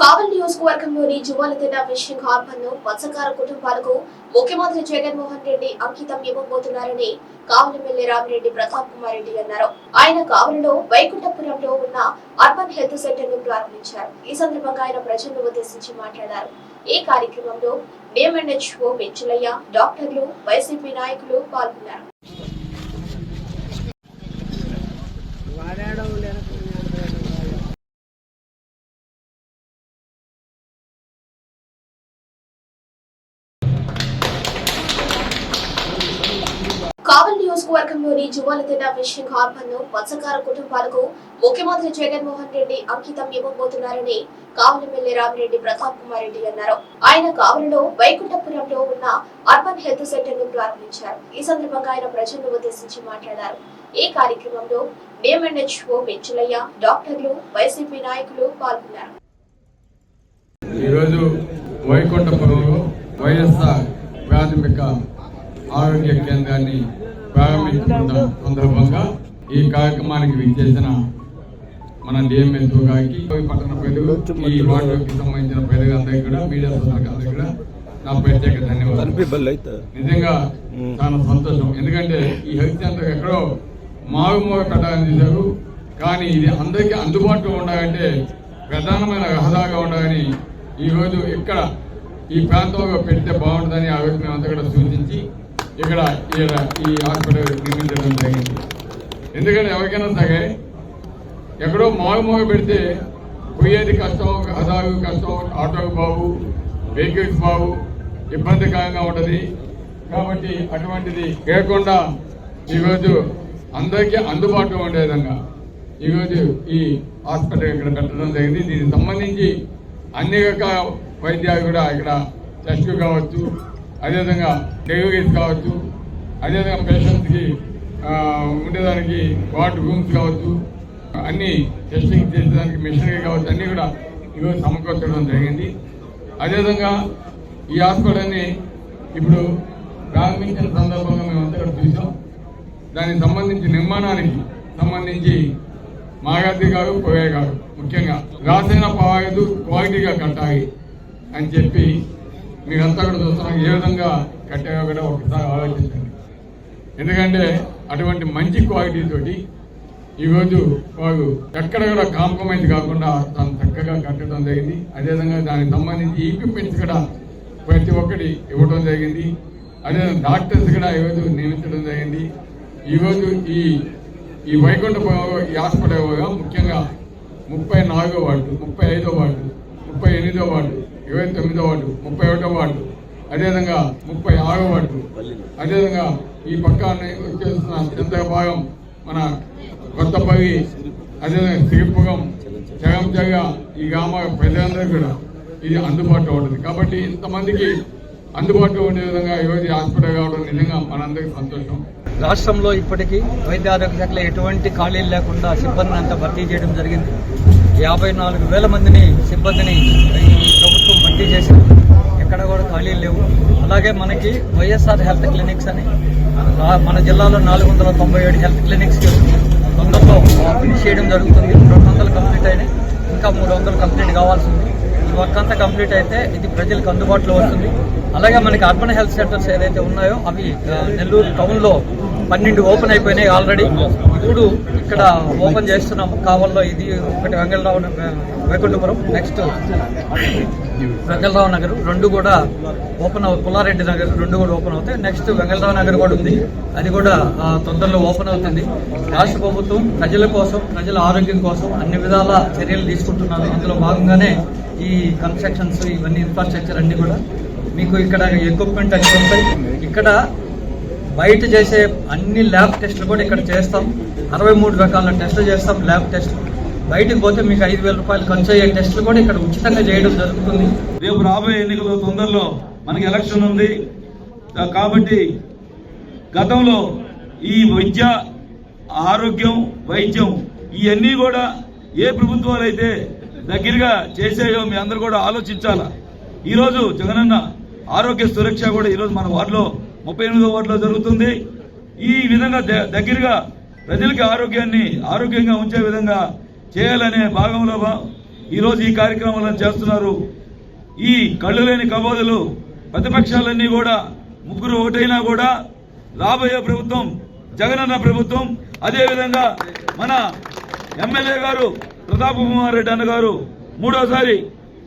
కావల్ నియోజకవర్గంలోని జువాలతెడ్డ ఫిషింగ్ హార్బర్ను మత్స్యకార కుటుంబాలకు ముఖ్యమంత్రి జగన్మోహన్ రెడ్డి అంకితం ఇవ్వబోతున్నారని కావలి ఎమ్మెల్యే రామిరెడ్డి ప్రతాప్ కుమార్ రెడ్డి అన్నారు. ఆయన కావలిలో వైకుంఠపురంలో ఉన్న అర్బన్ హెల్త్ సెంటర్ను ప్రారంభించారు. ఈ సందర్భంగా ఆయన ప్రజలను ఉద్దేశించి మాట్లాడారు. ఈ కార్యక్రమంలో డిఎంఎన్హెచ్ఓ పెంచులయ్య డాక్టర్లు వైసీపీ నాయకులు పాల్గొన్నారు. కావల్ నియోజకవర్గంలోని జువాలతెడ్డ ఫిషింగ్ హార్బర్ను మత్స్యకార కుటుంబాలకు ముఖ్యమంత్రి జగన్మోహన్ రెడ్డి అంకితం ఇవ్వబోతున్నారని కావలి ఎమ్మెల్యే రామిరెడ్డి ప్రతాప్ కుమార్ రెడ్డి అన్నారు. ఆయన కావలిలో వైకుంఠపురంలో ఉన్న అర్బన్ హెల్త్ సెంటర్ను ప్రారంభించారు. ఈ సందర్భంగా ఆయన ప్రజలను ఉద్దేశించి మాట్లాడారు. ఈ కార్యక్రమంలో డిఎంఎన్హెచ్ఓ పెంచులయ్య డాక్టర్లు వైసీపీ నాయకులు పాల్గొన్నారు. ఈరోజు వైకుంఠపురంలో వైఎస్ఆర్ ప్రాథమిక ఆరోగ్య కేంద్రాన్ని ప్రారంభించుకున్న సందర్భంగా ఈ కార్యక్రమానికి విచ్చేసిన మన డిఎంఎస్ గారికి పట్టణ ప్రజలు ఈ వార్డుకి సంబంధించిన ప్రజలందరికీ కూడా మీడియా సోదరులందరికీ కూడా నా ప్రత్యేక ధన్యవాదాలు. నిజంగా చాలా సంతోషం. ఎందుకంటే ఈ హెల్త్ సెంటర్ ఎక్కడో మారుమూల కట్టాలని చేశారు. కానీ ఇది అందరికీ అందుబాటులో ఉండాలంటే ప్రధానమైన రహదారిగా ఉండాలని ఈరోజు ఇక్కడ ఈ ప్రాంతంలో పెడితే బాగుంటుందని ఆ రోజు మేమంతా కూడా సూచించి ఇక్కడ ఈ హాస్పిటల్ నిర్మించడం జరిగింది. ఎందుకంటే ఎవరికైనా సరే ఎక్కడో మారుమూల పెడితే పోయేది కష్టం అదాగు కష్టం ఆటోకు బాగు వెహికల్స్ బాగు ఇబ్బందికరంగా ఉంటుంది. కాబట్టి అటువంటిది లేకుండా ఈరోజు అందరికీ అందుబాటులో ఉండే విధంగా ఈరోజు ఈ హాస్పిటల్ ఇక్కడ పెట్టడం జరిగింది. దీనికి సంబంధించి అన్ని రకాల వైద్యాలు కూడా ఇక్కడ టెస్ట్ కావచ్చు అదేవిధంగా డెలివరీస్ కావచ్చు అదేవిధంగా పేషెంట్స్కి ఉండేదానికి వార్డ్ రూమ్స్ కావచ్చు అన్ని టెస్టింగ్ చేసేదానికి మిషనరీ కావచ్చు అన్నీ కూడా ఈరోజు సమకూర్చడం జరిగింది. అదేవిధంగా ఈ హాస్పిటల్ని ఇప్పుడు ప్రారంభించిన సందర్భంగా మేము అంతా కూడా చూసాం దానికి సంబంధించి నిర్మాణానికి సంబంధించి మాగాది గారు పోయే గారు ముఖ్యంగా రాసైన పవాయిదు క్వాలిటీగా కట్టాలి అని చెప్పి మీరంతా కూడా చూస్తున్నాం ఏ విధంగా కట్టారో కూడా ఒకసారి ఆలోచించండి. ఎందుకంటే అటువంటి మంచి క్వాలిటీ తోటి ఈరోజు వారు ఎక్కడ కూడా కాంప్రమైజ్ కాకుండా తను చక్కగా కట్టడం జరిగింది. అదేవిధంగా దానికి సంబంధించి ఈక్విప్మెంట్స్ కూడా ప్రతి ఒక్కటి ఇవ్వడం జరిగింది. అదేవిధంగా డాక్టర్స్ కూడా ఈరోజు నియమించడం జరిగింది. ఈరోజు ఈ ఈ వైకుంఠపురం ఈ హాస్పిటల్ ముఖ్యంగా ముప్పై నాలుగో వార్డు ముప్పై ఐదో వార్డు ముప్పై ఎనిమిదో వార్డు ఇరవై తొమ్మిదో వార్డు ముప్పై ఒకటో వార్డు అదేవిధంగా ముప్పై ఆరో వార్డు అదేవిధంగా ఈ పక్క వచ్చేస్తున్న ఎంత భాగం మన కొత్తపల్లి అదేవిధంగా సిరిపురం జగం జగ ఈ గ్రామ ప్రజలందరూ కూడా ఇది అందుబాటులో ఉంటుంది. కాబట్టి ఇంతమందికి అందుబాటులో ఉండే విధంగా ఈరోజు హాస్పిటల్ కావడం నిజంగా మనందరికీ సంతోషం. రాష్ట్రంలో ఇప్పటికీ వైద్య ఆరోగ్య శాఖలో ఎటువంటి ఖాళీలు లేకుండా సిబ్బందిని అంతా భర్తీ చేయడం జరిగింది. యాభై నాలుగు వేల మందిని సిబ్బందిని ప్రభుత్వం భర్తీ చేసింది. ఎక్కడ కూడా ఖాళీలు లేవు. అలాగే మనకి వైఎస్ఆర్ హెల్త్ క్లినిక్స్ అని మన జిల్లాలో నాలుగు వందల తొంభై ఏడు హెల్త్ క్లినిక్స్ తొందరలో ఫినిష్ చేయడం జరుగుతుంది. రెండు వందలు కంప్లీట్ అయినాయి. ఇంకా మూడు వందలు కంప్లీట్ కావాల్సింది. ఈ వర్క్ అంతా కంప్లీట్ అయితే ఇది ప్రజలకు అందుబాటులో వస్తుంది. అలాగే మనకి అర్బన్ హెల్త్ సెంటర్స్ ఏదైతే ఉన్నాయో అవి నెల్లూరు టౌన్లో పన్నెండు ఓపెన్ అయిపోయినాయి ఆల్రెడీ. ఇప్పుడు ఇక్కడ ఓపెన్ చేస్తున్నాం కావల్లో ఇది ఒకటి వెంగళరావు వైకుంఠపురం నెక్స్ట్ వెంకటరావు నగర్ రెండు కూడా ఓపెన్ అవు పుల్లారెడ్డి నగర్ రెండు కూడా ఓపెన్ అవుతాయి. నెక్స్ట్ వెంకటరావు నగర్ కూడా ఉంది. అది కూడా తొందరలో ఓపెన్ అవుతుంది. రాష్ట్ర ప్రభుత్వం ప్రజల కోసం ప్రజల ఆరోగ్యం కోసం అన్ని విధాల చర్యలు తీసుకుంటున్నారు అందులో భాగంగానే ఈ కన్స్ట్రక్షన్స్ ఇవన్నీ ఇన్ఫ్రాస్ట్రక్చర్ అన్ని కూడా మీకు ఇక్కడ ఎక్విప్మెంట్ అన్ని ఉంటాయి ఇక్కడ బయట చేసే అన్ని ల్యాబ్ టెస్టులు కూడా ఇక్కడ చేస్తాం. అరవై మూడు రకాల టెస్టులు చేస్తాం ల్యాబ్ టెస్టులు బయటకు పోతే మీకు ఐదు వేల రూపాయలు ఖర్చు అయ్యే టెస్టులు కూడా ఇక్కడ ఉచితంగా చేయడం జరుగుతుంది. రేపు రాబోయే ఎన్నికల్లో తొందరలో మనకి ఎలక్షన్ ఉంది. కాబట్టి గతంలో ఈ విద్య ఆరోగ్యం వైద్యం ఇవన్నీ కూడా ఏ ప్రభుత్వాలు అయితే దగ్గరగా చేసేయో మీ అందరూ కూడా ఆలోచించాలా? ఈరోజు జగనన్న ఆరోగ్య సురక్ష కూడా ఈరోజు మన వార్డులో ముప్పై ఎనిమిదో వార్డులో జరుగుతుంది. ఈ విధంగా ద- దగ్గరగా ప్రజలకి ఆరోగ్యాన్ని ఆరోగ్యంగా ఉంచే విధంగా చేయాలనే భాగంలో భా- ఈరోజు ఈ కార్యక్రమాలను చేస్తున్నారు. ఈ కళ్ళు లేని కబోదులు ప్రతిపక్షాలన్నీ కూడా ముగ్గురు ఒకటైనా కూడా రాబోయే ప్రభుత్వం జగనన్న ప్రభుత్వం అదేవిధంగా మన ఎమ్మెల్యే గారు ప్రతాప్ కుమార్ రెడ్డి అన్న గారు మూడోసారి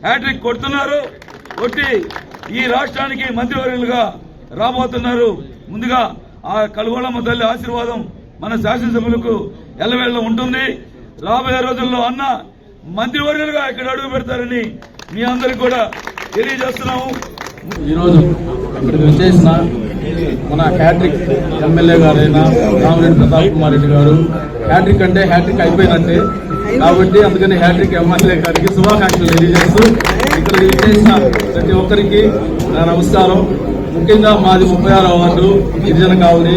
హ్యాట్రిక్ కొడుతున్నారు. కొట్టి ఈ రాష్ట్రానికి మంత్రివర్యులుగా రాబోతున్నారు. ముందుగా ఆ కలుగోళమ్మ తల్లి ఆశీర్వాదం మన శాసనసభ్యులకు ఎల్లవేళ్ళ ఉంటుంది. రాబోయే రోజుల్లో అన్న మంత్రివర్యులుగా ఇక్కడ అడుగు పెడతారని మీ అందరికి కూడా తెలియజేస్తున్నాము. ఈరోజు ఇక్కడికి వచ్చేసిన మన హ్యాట్రిక్ ఎమ్మెల్యే గారైన రామరెడ్డి ప్రతాప్ కుమార్ రెడ్డి గారు. హ్యాట్రిక్ అంటే హ్యాట్రిక్ అయిపోయినట్టే కాబట్టి అందుకని హ్యాట్రిక్ ఎమ్మెల్యే గారికి శుభాకాంక్షలు తెలియజేస్తూ ఇక్కడ వచ్చేసిన ప్రతి ఒక్కరికి నా నమస్కారం. ముఖ్యంగా మాది ముప్పై ఆరో వార్డు గిరిజన కావలి.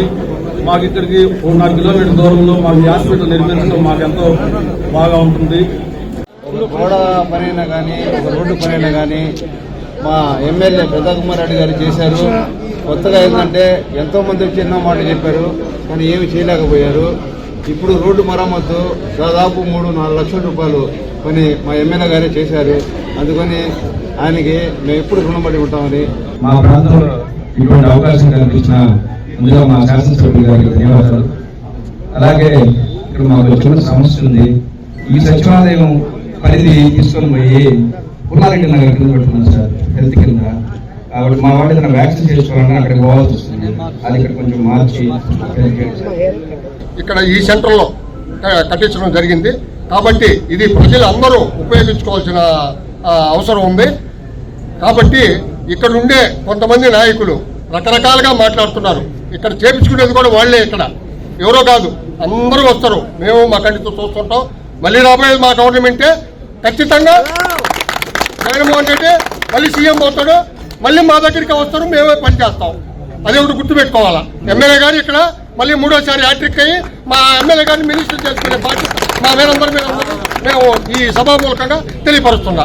మాకు ఇక్కడికి నాలుగు కిలోమీటర్ దూరంలో మాకు హాస్పిటల్ నిర్మించడం మాకు ఎంతో బాగా ఉంటుంది. గోడ పనైనా కానీ ఒక రోడ్డు పనైనా కానీ మా ఎమ్మెల్యే ప్రతాకుమార్ రెడ్డి గారు చేశారు. కొత్తగా ఏంటంటే ఎంతోమంది వచ్చి ఎన్నో మాటలు చెప్పారు కానీ ఏమి చేయలేకపోయారు. ఇప్పుడు రోడ్డు మరమ్మతు దాదాపు మూడు నాలుగు లక్షల రూపాయలు పని మా ఎమ్మెల్యే గారే చేశారు. అందుకని ఆయనకి మేము ఎప్పుడు రుణపడి ఉంటామని. మా ప్రాంతంలో ఇటువంటి అవకాశం కల్పించిన ముందుగా మా శాసనసభ్యులు గారికి ధన్యవాదాలు. అలాగే ఇక్కడ మాకు చిన్న సమస్య ఉంది. ఈ సచివాలయం పరిధి తీసుకొని పోయి పుల్లారెడ్డి నగర్ కింద పెడుతున్నాం సార్. హెల్త్ కింద. కాబట్టి మా వాళ్ళు ఏదైనా వ్యాక్సిన్ చేసుకోవాలన్నా అక్కడికి పోవాల్సి వస్తుంది. అది ఇక్కడ కొంచెం మార్చి ఇక్కడ ఈ సెంటర్లో కట్టించడం జరిగింది. కాబట్టి ఇది ప్రజలందరూ ఉపయోగించుకోవాల్సిన అవసరం ఉంది. కాబట్టి ఇక్కడ ఉండే కొంతమంది నాయకులు రకరకాలుగా మాట్లాడుతున్నారు. ఇక్కడ చేపించుకునేది కూడా వాళ్ళే ఇక్కడ. ఎవరో కాదు. అందరూ వస్తారు. మేము మా కంటితో చూస్తుంటాం. మళ్ళీ రాబోయేది మా గవర్నమెంటే ఖచ్చితంగా జగన్మోహన్ రెడ్డి మళ్ళీ సీఎం అవుతాడు. మళ్ళీ మా దగ్గరికి వస్తారు మేమే పనిచేస్తాం అదే ఒకటి గుర్తుపెట్టుకోవాలా? ఎమ్మెల్యే గారు ఇక్కడ మళ్ళీ మూడోసారి హ్యాట్రిక్ అయ్యి మా ఎమ్మెల్యే గారిని మినిస్టర్ చేసుకునే బాధ్యత మా మీరందరూ మీరందరూ మేము ఈ సభామూలకంగా తెలియపరుస్తున్నా.